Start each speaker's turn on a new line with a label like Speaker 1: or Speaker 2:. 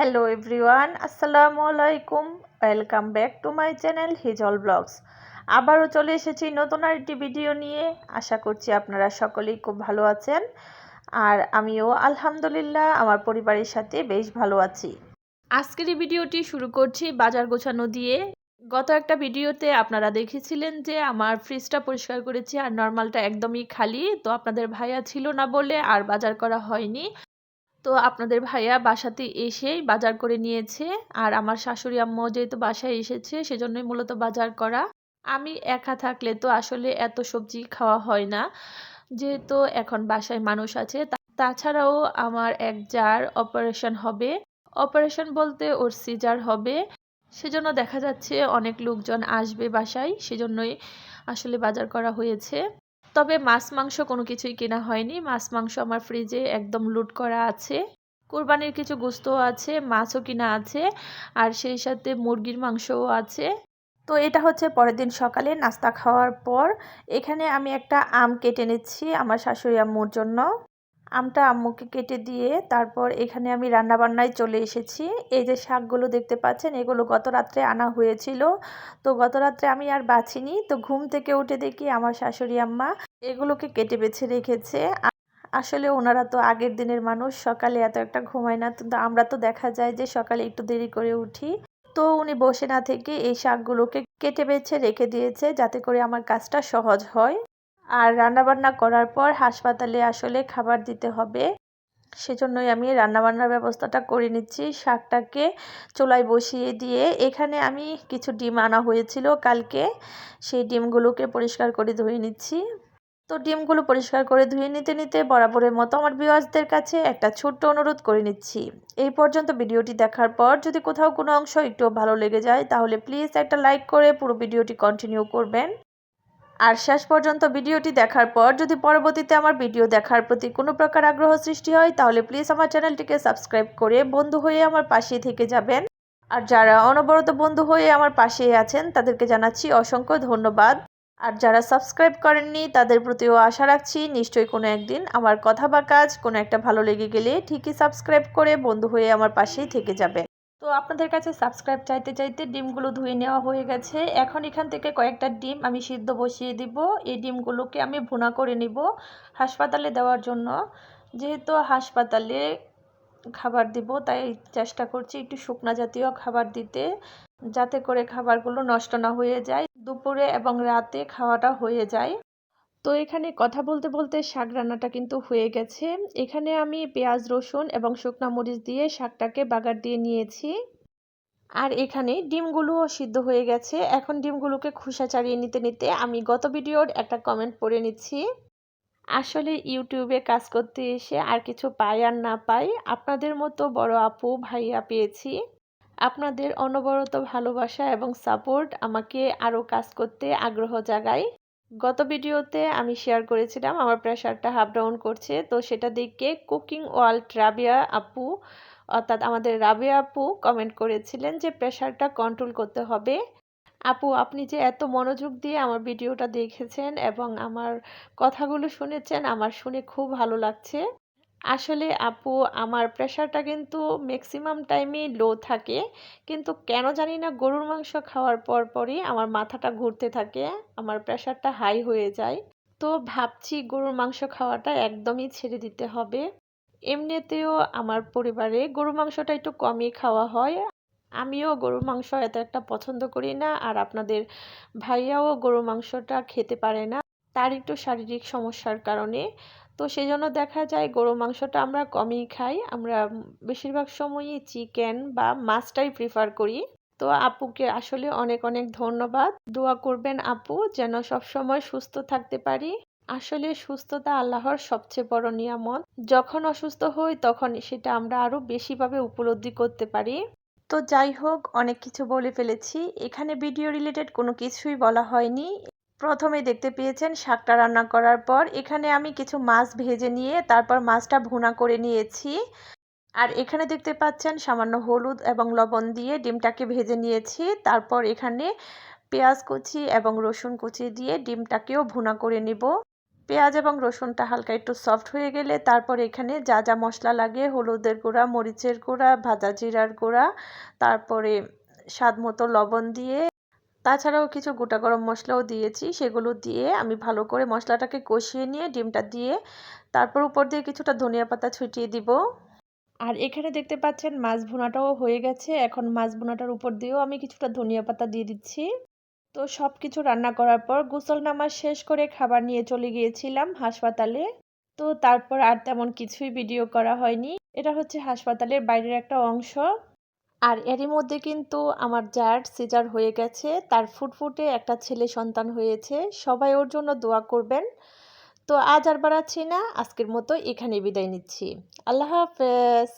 Speaker 1: Hello everyone আসসালামু আলাইকুম welcome back to my channel Hijal blogs আবারও চলে এসেছি নতুন আরেকটি ভিডিও নিয়ে। আশা করছি আপনারা সকলেই খুব ভালো আছেন। আর আমিও আলহামদুলিল্লাহ, আমার পরিবারের সাথে বেশ ভালো আছি। আজকের ভিডিওটি শুরু করছি বাজার গোছানো দিয়ে। গত একটা ভিডিওতে আপনারা দেখেছিলেন যে, আমার ফ্রিজটা পরিষ্কার করেছি আর নর্মালটা একদমই খালি। তো আপনাদের ভাইয়া ছিল না বলে আর বাজার করা হয়নি। তো আপনাদের ভাইয়া বাসাতে এসেই বাজার করে নিয়েছে। আর আমার শাশুড়ি আম্মু যেহেতু বাসায় এসেছে, সেজন্যই মূলত বাজার করা। আমি একা থাকলে তো আসলে এত সবজি খাওয়া হয় না। যেহেতু এখন বাসায় মানুষ আছে তাছাড়াও আমার এক যার অপারেশন হবে। অপারেশন বলতে ওর সিজার হবে। সেজন্য দেখা যাচ্ছে অনেক লোকজন আসবে বাসায়, সেজন্যই আসলে বাজার করা হয়েছে। তবে মাছ, মাংস কোনো কিছুই কেনা হয়নি। মাছ, মাংস আমার ফ্রিজে একদম লুট করা আছে। কোরবানির কিছু গোস্ত আছে, মাছও কিনা আছে, আর সেই সাথে মুরগির মাংসও আছে। তো এটা হচ্ছে পরের দিন সকালে নাস্তা খাওয়ার পর। এখানে আমি একটা আম কেটে নিচ্ছি আমার শাশুড়ি আম্মুর জন্য। আমটা আম্মুকে কেটে দিয়ে তারপর এখানে আমি রান্নাবান্নায় চলে এসেছি। এই যে শাকগুলো দেখতে পাচ্ছেন, এগুলো গত রাত্রে আনা হয়েছিল। তো গত রাত্রে আমি আর বাছিনি তো ঘুম থেকে উঠে দেখি আমার শাশুড়ি আম্মা এগুলোকে কেটে বেছে রেখেছে। আসলে ওনারা তো আগের দিনের মানুষ, সকালে এত একটা ঘুমায় না। কিন্তু আমরা তো দেখা যায় যে সকালে একটু দেরি করে উঠি। তো উনি বসে না থেকে এই শাকগুলোকে কেটে বেছে রেখে দিয়েছে যাতে করে আমার কাজটা সহজ হয়। আর রান্নাবান্না করার পর হাসপাতালে আসলে খাবার দিতে হবে। সেজন্যই আমি রান্নাবান্নার ব্যবস্থাটা করে নিচ্ছি। শাকটাকে চুলায় বসিয়ে দিয়ে এখানে আমি কিছু ডিম আনা হয়েছিল কালকে। সেই ডিমগুলোকে পরিষ্কার করে ধুয়ে নিচ্ছি। তো ডিমগুলো পরিষ্কার করে ধুয়ে নিতে নিতে বরাবরের মতো আমার বিওয়াজদের কাছে একটা ছোট্ট অনুরোধ করে নিচ্ছি। এই পর্যন্ত ভিডিওটি দেখার পর যদি কোথাও কোনো অংশ একটু ভালো লেগে যায়, তাহলে প্লিজ একটা লাইক করে পুরো ভিডিওটি কন্টিনিউ করবেন। আর শেষ পর্যন্ত ভিডিওটি দেখার পর যদি পরবর্তীতে আমার ভিডিও দেখার প্রতি কোনো প্রকার আগ্রহ সৃষ্টি হয়, তাহলে প্লিজ আমার চ্যানেলটিকে সাবস্ক্রাইব করে বন্ধু হয়ে আমার পাশে থেকে যাবেন। আর যারা অনবরত বন্ধু হয়ে আমার পাশে আছেন, তাদেরকে জানাচ্ছি অসংখ্য ধন্যবাদ। আর যারা সাবস্ক্রাইব করেননি, তাদের প্রতিও আশা রাখছি নিশ্চয়ই কোনো একদিন আমার কথা বা কাজ কোনো একটা ভালো লেগে গেলে ঠিকই সাবস্ক্রাইব করে বন্ধু হয়ে আমার পাশেই থেকে যাবে তো আপনাদের কাছে সাবস্ক্রাইব চাইতে চাইতে ডিমগুলো ধুয়ে নেওয়া হয়ে গেছে। এখন এখান থেকে কয়েকটা ডিম আমি সিদ্ধ বসিয়ে দিব। এই ডিমগুলোকে আমি ভুনা করে নিব হাসপাতালে দেওয়ার জন্য। যেহেতু হাসপাতালে খাবার দিব, তাই চেষ্টা করছি একটু শুকনা জাতীয় খাবার দিতে, যাতে করে খাবারগুলো নষ্ট না হয়ে যায়। দুপুরে এবং রাতে খাওয়াটা হয়ে যায়। তো এখানে কথা বলতে বলতে শাক রান্নাটা কিন্তু হয়ে গেছে। এখানে আমি পেঁয়াজ, রসুন এবং শুকনা মরিচ দিয়ে শাকটাকে বাগার দিয়ে নিয়েছি। আর এখানে ডিমগুলোও সিদ্ধ হয়ে গেছে। এখন ডিমগুলোকে খোসা ছাড়িয়ে নিতে নিতে আমি গত ভিডিওর একটা কমেন্ট পড়ে নিচ্ছি। আসলে ইউটিউবে কাজ করতে এসে আর কিছু পাই আর না পাই, আপনাদের মতো বড় আপু, ভাইয়া পেয়েছি। আপনাদের অনবরত ভালোবাসা এবং সাপোর্ট আমাকে আরও কাজ করতে আগ্রহ জাগায়। গত ভিডিওতে আমি শেয়ার করেছিলাম, আমার প্রেশারটা হাফ ডাউন করছে। তো সেটা দেখে কুকিং ওয়ার্ল্ড রাবিয়া আপু, অর্থাৎ আমাদের রাবিয়া আপু কমেন্ট করেছিলেন যে প্রেশারটা কন্ট্রোল করতে হবে। আপু, আপনি যে এত মনোযোগ দিয়ে আমার ভিডিওটা দেখেছেন এবং আমার কথাগুলো শুনেছেন, আমার শুনে খুব ভালো লাগছে। আসলে আপু, আমার প্রেশারটা কিন্তু ম্যাক্সিমাম টাইমে লো থাকে। কিন্তু কেন জানি না গরুর মাংস খাওয়ার পর পরই আমার মাথাটা ঘুরতে থাকে, আমার প্রেশারটা হাই হয়ে যায়। তো ভাবছি গরুর মাংস খাওয়াটা একদমই ছেড়ে দিতে হবে। এমনিতেও আমার পরিবারে গরুর মাংসটা একটু কমই খাওয়া হয়। আমিও গরুর মাংস এত একটা পছন্দ করি না, আর আপনাদের ভাইয়াও গরুর মাংসটা খেতে পারে না। তার একটু শারীরিক সমস্যার কারণে। তো সেই জন্য দেখা যায় গরু মাংসটা আমরা কমই খাই। আমরা বেশিরভাগ সময়ই চিকেন বা মাছটাই প্রিফার করি। তো আপুকে আসলে অনেক অনেক ধন্যবাদ। দোয়া করবেন আপু যেন সব সময় সুস্থ থাকতে পারি। আসলে সুস্থতা আল্লাহর সবচেয়ে বড় নিয়ামত। যখন অসুস্থ হই তখন সেটা আমরা আরও বেশিভাবে উপলব্ধি করতে পারি। তো যাই হোক, অনেক কিছু বলে ফেলেছি। এখানে ভিডিও রিলেটেড কোনো কিছুই বলা হয়নি। প্রথমে দেখতে পেয়েছেন শাকটা রান্না করার পর। এখানে আমি কিছু মাছ ভেজে নিয়ে তারপর মাছটা ভুনা করে নিয়েছি। আর এখানে দেখতে পাচ্ছেন সামান্য হলুদ এবং লবণ দিয়ে ডিমটাকে ভেজে নিয়েছি। তারপর এখানে পেঁয়াজ কুচি এবং রসুন কুচি দিয়ে ডিমটাকেও ভুনা করে নিব। পেঁয়াজ এবং রসুনটা হালকা একটু সফট হয়ে গেলে তারপর এখানে যা যা মশলা লাগে, হলুদের গুঁড়া, মরিচের গুঁড়া, ভাজা জিরার গুঁড়া, তারপরে স্বাদ মতো লবণ দিয়ে তাছাড়াও কিছু গোটা গরম মশলাও দিয়েছি, সেগুলো দিয়ে আমি ভালো করে মশলাটাকে কষিয়ে নিয়ে ডিমটা দিয়ে তারপর উপর দিয়ে কিছুটা ধনিয়া পাতা ছুটিয়ে দিব। আর এখানে দেখতে পাচ্ছেন মাছ ভুনাটাও হয়ে গেছে, এখন মাছ ভুনাটার উপর দিয়েও আমি কিছুটা ধনিয়া পাতা দিয়ে দিচ্ছি। তো সব কিছু রান্না করার পর গোসল নামাজ শেষ করে খাবার নিয়ে চলে গিয়েছিলাম হাসপাতালে। তো তারপর আর তেমন কিছুই ভিডিও করা হয়নি। এটা হচ্ছে হাসপাতালের বাইরের একটা অংশ। আর এরই মধ্যে কিন্তু আমার জার সিজার হয়ে গেছে। তার ফুটফুটে একটা ছেলে সন্তান হয়েছে। সবাই ওর জন্য দোয়া করবেন। তো আজ আর বাড়াচ্ছি না। আজকের মতো এখানে বিদায় নিচ্ছি। আল্লাহ হাফেজ।